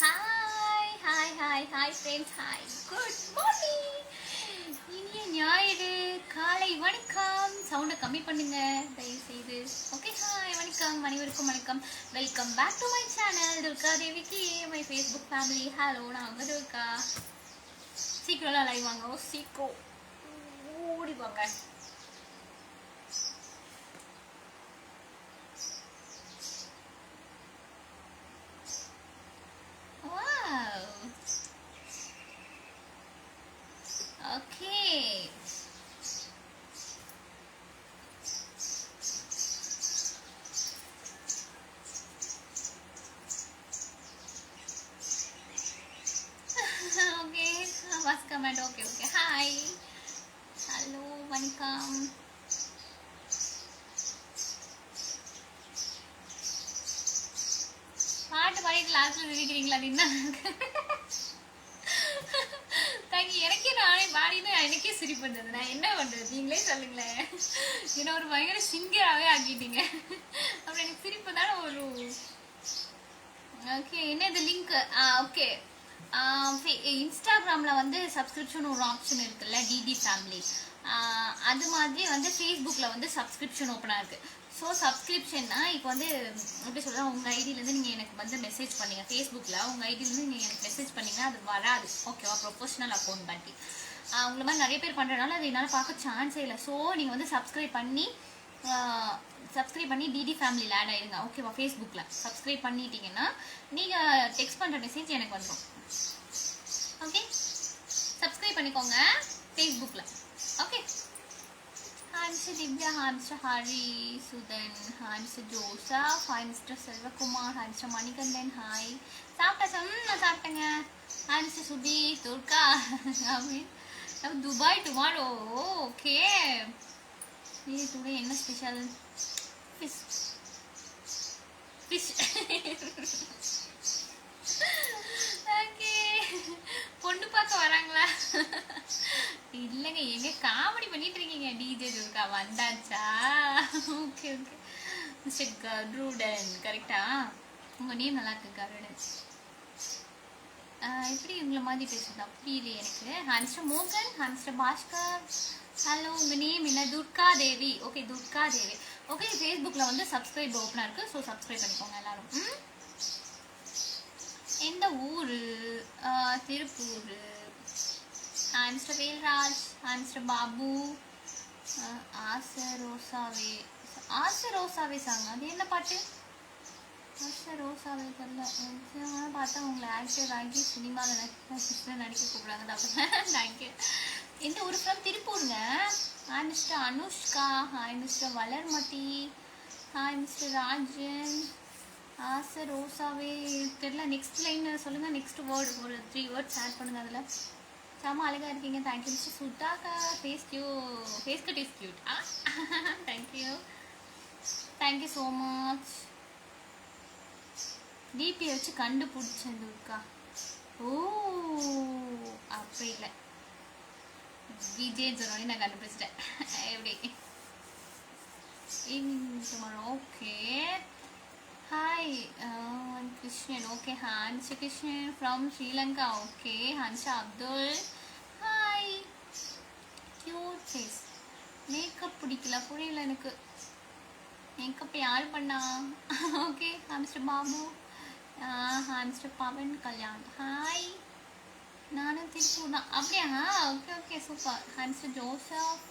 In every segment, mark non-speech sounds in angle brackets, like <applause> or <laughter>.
Hi hi hi hi friends hi good morning இனிய ஞாயிறு காலை வணக்கம். சவுண்டை கம்மி பண்ணுங்க தயவு செய்து ஓகே ஹாய் வணக்கம். அனைவருக்கும் வணக்கம். Welcome back to my channel Durga தேவிக்கு மை ஃபேஸ்புக் ஃபேமிலி ஹலோ நான் உங்க துர்கா. சீக்கிரம்லாம் லைவ் வாங்க. ஓ சீக்கிரம். ஓடி வாங்க பாட்டு பாடிட்டு லாஸ்ட்ல நினைக்கிறீங்களா அப்படின்னா தங்கி எனக்கே நானே பாடினு எனக்கே சிரிப்பு வந்தது நான் என்ன பண்றது? நீங்களே சொல்லுங்களேன். என்ன ஒரு பயங்கர சிங்கராகவே ஆக்கிட்டீங்க. அப்புறம் எனக்கு சிரிப்பு தானே ஒரு ஓகே என்ன இது லிங்க் ஓகே இன்ஸ்டாகிராமில் வந்து சப்ஸ்கிரிப்ஷன் ஒரு ஆப்ஷன் இருக்குல்ல டிடி ஃபேமிலி அது மாதிரி வந்து ஃபேஸ்புக்கில் வந்து சப்ஸ்கிரிப்ஷன் ஓப்பனாக இருக்குது ஸோ சப்ஸ்கிரிப்ஷன்னா இப்போ வந்து எப்படி சொல்கிறேன் உங்கள் ஐடியிலேருந்து நீங்கள் எனக்கு வந்து மெசேஜ் பண்ணீங்க. ஃபேஸ்புக்கில் உங்கள் ஐடியிலேருந்து நீங்கள் எனக்கு மெசேஜ் பண்ணீங்கன்னா அது வராது. ஓகேவா ப்ரொஃபஷனல் அக்கௌண்ட் பண்ணி உங்களை மாதிரி நிறைய பேர் பண்ணுறதுனால அது என்னால் பார்க்க சான்ஸே இல்லை. ஸோ நீங்கள் வந்து சப்ஸ்கிரைப் பண்ணி சப்ஸ்கிரைப் பண்ணி டிடி ஃபேமிலியில் ஆட் ஆயிருங்க. ஓகேவா ஃபேஸ்புக்கில் சப்ஸ்கிரைப் பண்ணிட்டீங்கன்னா நீங்கள் டெக்ஸ்ட் பண்ணுற மெசேஜ் எனக்கு வந்துடும் ஓகே சப்ஸ்கிரைப் பண்ணிக்கோங்க. ஃபேஸ்புக்கில் okay Hi, Mr. Divya. Hi, Mr. Hari Sudan. Hi, Mr. Joseph. Hi, Mr. Selvakumar. Hi, Mr. Manikandan. Hi. சாப்பிட்டா சொன்ன சாப்பிட்டேங்க ஹாய் மிஸ்டர் சுபி துர்கா அப்படின்னு துபாய் டுமாரோ ஓகே இது டுடே என்ன ஸ்பெஷல் ஃபிஷ் ஃபிஷ் ஓகே பொண்ணு பார்க்க வராங்களா இல்லைங்க எங்க காமெடி பண்ணிட்டு இருக்கீங்க டிஜே துர்கா வந்தாச்சா? ஓகே ஓகே மிஸ்டர் கருடன் கரெக்டா உங்க நேம் நல்லா இருக்கு கருடன். எப்படி உங்களை மாதிரி பேசுறது? அப்படி இல்லையே எனக்கு. ஹான்ஸ்டர் மோகன் ஹான்ஸ்டர் பாஸ்கர். ஹலோ உங்க நேம் என்ன? துர்கா தேவி ஓகே துர்கா தேவி ஓகே ஃபேஸ்புக்கில் வந்து சப்ஸ்கிரைப் ஓப்பனாக இருக்குது ஸோ சப்ஸ்கிரைப் பண்ணிக்கோங்க எல்லாரும். ம்? எந்த ஊர்? திருப்பூர். மிஸ்டர் வேல்ராஜ் மிஸ்டர் பாபு ஆசை ரோசாவே ஆசை ரோசாவே சாங் அது என்ன பாட்டு? ஆச ரோசாவே தெரியல. பார்த்தா உங்களை ஆக்டர் ஆகி சினிமாவில் நடிக்க நடிக்க கூப்பிடுறாங்க தான் தேங்க்யூ <laughs> இந்த ஒரு from திருப்பூருங்க. Hi mister Anushka hi mister Valarmathi hi mister Rajan ஆசை ரோசாவே தெரில நெக்ஸ்ட் லைன் சொல்லுங்கள் நெக்ஸ்ட் வேர்டு ஒரு த்ரீ வேர்ட்ஸ் ஆட் பண்ணுங்கள் அதில். செம்ம அழகா இருக்கீங்க thank you mister சுட்டாக்கா face cue face cut is cute ah thank you thank you so much DP வச்சு கண்டுபிடிச்சேன் துர்கா ஓ அப்படி இல்லை விஜய் சொன்னோடனே நான் கண்டுபிடிச்சிட்டேன் எப்படி evening tomorrow okay Hi, uh, Krishnan. Okay, Hans Krishnan from Sri Lanka. Okay, Hansha Abdul. Hi. Cute. Face. Makeup பிடிக்கல புரியல எனக்கு. மேக்கப் யார் பண்ணா? Okay mister Babu mister Pawan Kalyan hi நானும் திருப்பூர் தான் அப்படியா okay okay super mister Joseph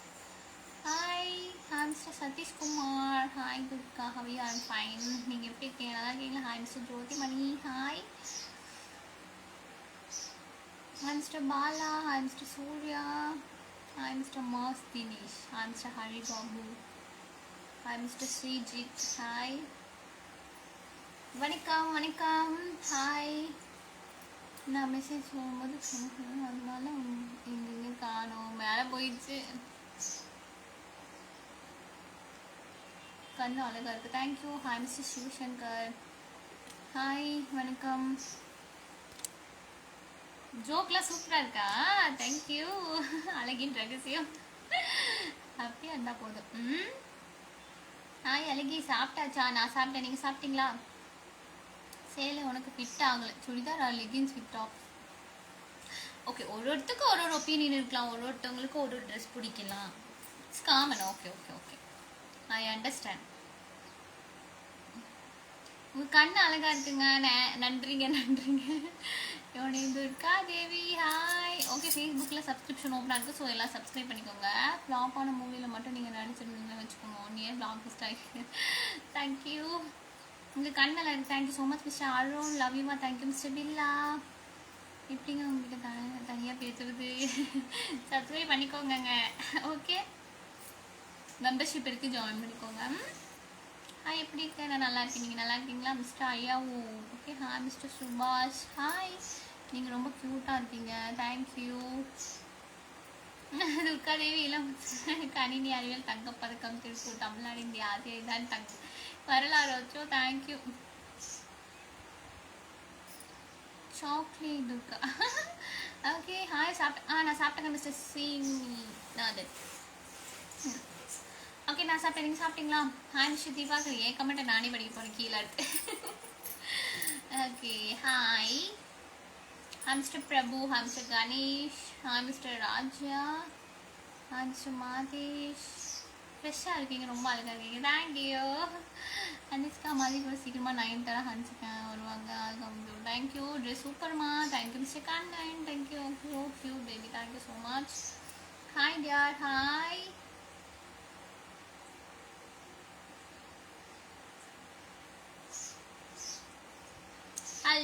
hi hi mister Sathishkumar hi Durga how are I'm fine நீங்கள் எப்படி இருக்கீங்க? நல்லா இருக்கீங்களா? Hi mister Jothimani hi hi mister Bala hi mister Surya hi mister mass Dinesh hi mister Hari Babu hi mister Sreejith hi வணக்கம் வணக்கம் hi நான் message போகும்போது சொன்னேன் அதனால எங்கெங்க காணோம் மேலே போயிடுச்சு கண்ணு அழகா இருக்கு thank you hi mister Sivashankar hi வணக்கம் ஜோக்லாம் சூப்பராக இருக்கா? தேங்க்யூ அழகின் ரகசியம். அப்படியே இருந்தால் போதும். ம்? ஹாய் அழகி சாப்பிட்டாச்சா? நான் சாப்பிட்டேன். நீங்கள் சாப்பிட்டீங்களா? சேலை உனக்கு ஃபிட் ஆகலை. Churidar or leggings fit top okay ஒரு ஒருத்தருக்கும் ஒரு ஒரு ஒப்பீனியன் இருக்கலாம். ஒரு ஒருத்தவங்களுக்கும் ஒரு ஒரு ட்ரெஸ் பிடிக்கலாம். It's common okay okay okay I understand உங்கள் கண் அழகா இருக்குங்க. நன்றிங்க நன்றிங்க. நன்றிங்க துர்கா தேவி ஹாய் ஓகே ஃபேஸ்புக்கில் சப்ஸ்கிரிப்ஷன் ஓப்பனாக இருக்குது ஸோ எல்லாம் சப்ஸ்கிரைப் பண்ணிக்கோங்க. ஃப்ளாப்பான மூவியில் மட்டும் நீங்கள் நடிச்சிருந்தீங்கன்னு வச்சுக்கோங்க. One year black list thank you உங்கள் கண் இருக்குது thank you so much mister Arun. Love Yuma thank you mister Billa. எப்படிங்க உங்ககிட்ட த தனியாக பேசுறது? சப்ஸ்கிரைப் பண்ணிக்கோங்கங்க. ஓகே மெம்பர்ஷிப் இருக்குது ஜாயின் பண்ணிக்கோங்க. ஹாய் எப்படி இருக்கேன் நான் நல்லா இருக்கேன். நீங்கள் நல்லா இருக்கீங்களா மிஸ்டர் ஐயாவோ? ஓகே ஹாய் மிஸ்டர் சுபாஷ். ஹாய் நீங்கள் ரொம்ப க்யூட்டாக இருக்கீங்க. தேங்க்யூ துர்காதேவி எல்லாம் கணினி அறிவியல் தங்கப்பதக்கம் திருப்பூர் தமிழ்நாடு இந்திய ஆசிய தான் தங்க வரலாறு வச்சோ thank you chocolate Durga. Okay hi சாப்பிட்டேன் ஆ நான் சாப்பிட்டேங்க மிஸ்டர் சீனி நாதன் ஓகே நான் சாப்பிட்டேன். நீங்கள் சாப்பிட்டீங்களா? ஹாய் மிஸ்டர் தீபாக்கர் ஏன் கமெண்ட்டை நானே படிக்க போகிறேன் கீழே இருக்கு. Okay hi hi mister Prabhu hi mister Ganesh hi mister Raja hi mister Madesh ஃப்ரெஷ்ஷாக இருக்கீங்க ரொம்ப அழகாக இருக்கீங்க தேங்க்யூ அனிஸ்கா மாதிரி கூட சீக்கிரமாக நைன் தர ஹன்சிக்கா வருவாங்க அதுக்கு தேங்க்யூ ட்ரெஸ் சூப்பர்மா thank you mister Kannan thank you cue cue baby thank you so much hi dear hi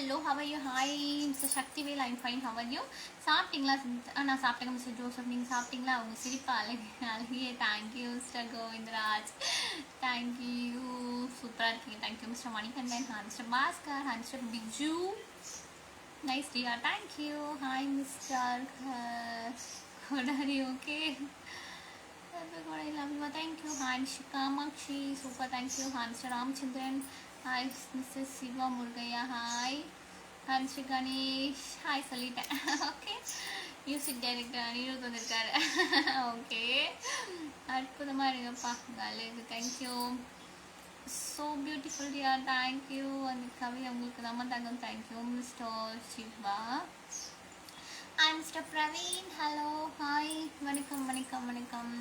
hello how you hi mister Sakthivel I'm fine how you சாப்பிட்டீங்களா? ஆ, நான் சாப்பிட்டேங்க மிஸ்டர் ஜோசப் நீங்கள் சாப்பிட்டீங்களா? அவங்க சிரிப்பா அழகு அழகிய. தேங்க்யூ மிஸ்டர் கோவிந்தராஜ் தேங்க்யூ சூப்பராக இருக்கீங்க. Thank you mister Manikandan ha mister Bhaskar ha mister Biju nice dear thank you hi mister Kodari okay thank you hi mister Kamatchi super thank you hi mister Ramachandran hi mister Siva Murugaiah hi hi Ganesh hi சொல்லிட்டேன் okay music director Anirudh வந்திருக்காரு. <laughs> Okay அற்புதமாக இருங்கப்பா. நல்லது. Thank you so beautiful dear thank you அந்த கவி உங்களுக்கு நம்ம தங்கம். Thank you mister Siva hi mister Praveen hello hi வணக்கம் வணக்கம் வணக்கம்.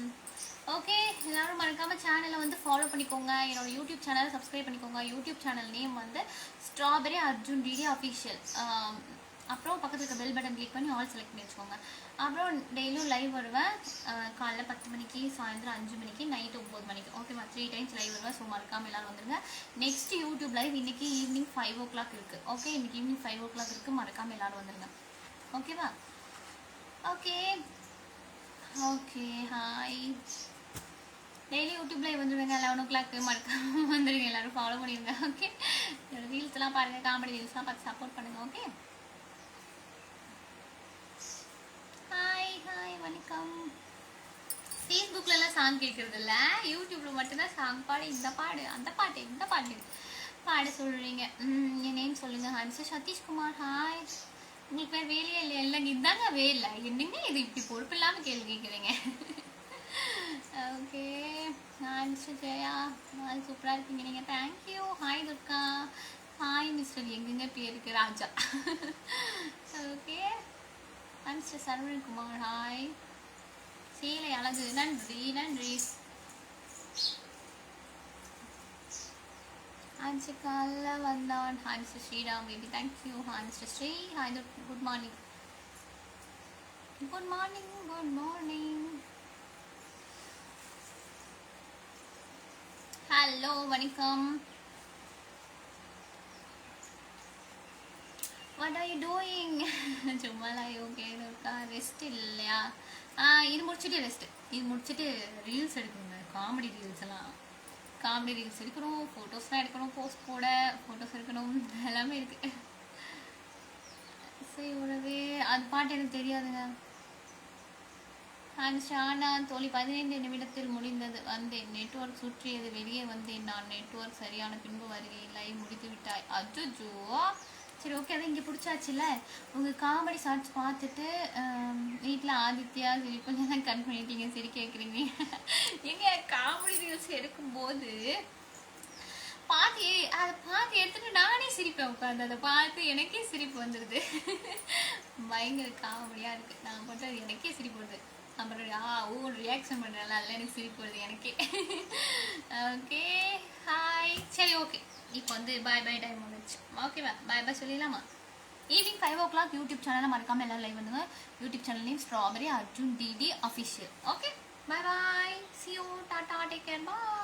ஓகே எல்லோரும் மறக்காமல் சேனலை வந்து ஃபாலோ பண்ணிக்கோங்க. என்னோடய யூடியூப் சேனலை சப்ஸ்கிரைப் பண்ணிக்கோங்க. யூடியூப் சேனல் நேம் வந்து ஸ்ட்ராபெரி அர்ஜுன் டிடி அஃபிஷியல் அப்புறம் பக்கத்தில் இருக்க பெல் பட்டன் கிளிக் பண்ணி ஆல் செலக்ட் பண்ணி வச்சுக்கோங்க. அப்புறம் டெய்லியும் லைவ் வருவேன். காலைல பத்து மணிக்கு சாயந்தரம் அஞ்சு மணிக்கு நைட் ஒம்பது மணிக்கு. ஓகேவா த்ரீ டைம்ஸ் லைவ் வருவேன் ஸோ மறக்காமல் எல்லாரும் வந்துருங்க. நெக்ஸ்ட் யூடியூப் லைவ் இன்றைக்கி ஈவினிங் ஃபைவ் ஓ கிளாக் இருக்குது ஓகே இன்றைக்கி ஈவினிங் ஃபைவ் ஓ கிளாக் இருக்குது மறக்காமல் எல்லாரும் வந்துருங்க. ஓகேவா ஓகே ஓகே ஹாய் டெய்லி யூடியூப்ல வந்துருவேங்க லெவன் ஓ கிளாக் மறக்காம வந்துடுங்க எல்லாரும் ஃபாலோ பண்ணிடுங்க ஓகே ரீல்ஸ் எல்லாம் பாருங்க காமெடி ரீல்ஸ்லாம் பார்த்து சப்போர்ட் பண்ணுங்க ஓகே ஹாய் ஹாய் வணக்கம். ஃபேஸ்புக்கில் எல்லாம் சாங் கேட்குறது இல்ல. யூடியூப்ல மட்டும்தான் சாங் பாடு இந்த பாடு அந்த பாட்டு இந்த பாட்டு. பாட சொல்றீங்க. என் நேம் சொல்லுங்க ஹன்சர் சதீஷ்குமார் ஹாய் உங்களுக்கு வேறு வேலையே இல்லை இல்லைங்க இதாங்க வேலை. என்னங்க இது இப்படி பொறுப்பு இல்லாமல் கேள்வி கேட்குறீங்க? Okay. Hi mister Jaya. Hi சூப்பராக இருக்கீங்க. நீங்கள் thank you hi Durga. Hi mister எங்கெங்க பேருக்கு Raja. Okay. Hi mister Saravanakumar. Hi சேலை அழகு. நன்றி நன்றி. ஹான்சி காலைல வந்தான் hi mister Sriram baby thank you hi mister Sri. Hi good morning good morning good morning hello வணக்கம். வாட் ஆர் யூ டூயிங் சும்மாலாம் ஓகே இருக்கா ரெஸ்ட் இல்லையா? ஆ இது முடிச்சுட்டு ரெஸ்ட் இது முடிச்சுட்டு ரீல்ஸ் எடுக்கணுங்க காமெடி ரீல்ஸ் எல்லாம். காமெடி ரீல்ஸ் எடுக்கணும் ஃபோட்டோஸ்லாம் எடுக்கணும் போஸ்ட் போட ஃபோட்டோஸ் எடுக்கணும் எல்லாமே இருக்கு. சரி உறவே அது பாட்டு எனக்கு தெரியாதுங்க. ஆனா தோழி பதினைந்து நிமிடத்தில் முடிந்தது. வந்தேன். நெட்வொர்க் சுற்றியது. வெளியே வந்தேன். நான் நெட்ஒர்க் சரியான பின்பு வருகையில் லைவ் முடித்து விட்டாய். அஜுஜோ! சரி ஓகே அதை இங்கே பிடிச்சாச்சுல உங்கள் காமெடி ஷார்ட்ஸ் பார்த்துட்டு வீட்டில் ஆதித்யா சரி கொஞ்சம் தான் கட் பண்ணிட்டீங்க சரி கேட்குறீங்க எங்க காமெடி ரீல்ஸ் எடுக்கும்போது பாதி அதை பார்த்து எடுத்துட்டு நானே சிரிப்பேன் உட்காந்து அதை பார்த்து எனக்கே சிரிப்பு வந்துடுது பயங்கர காமெடியாக இருக்குது நான் பண்ணுறது எனக்கே சிரிப்பு வருது. அப்புறம் ஆ ஓ ரியாக்ஷன் பண்ணுறேன்ல அதில் எனக்கு சிரிப்பு வருது எனக்கே. ஓகே ஹாய் சரி ஓகே இப்போ வந்து பாய் பாய் டைம் வந்துச்சு ஓகேவா பாய் பாய் சொல்லிடலாமா? Evening five o'clock YouTube சேனலில் மறக்காமல் எல்லாம் லைவ் வந்துங்க YouTube channel name strawberry Arjun DD official okay bye bye see you tata take care bye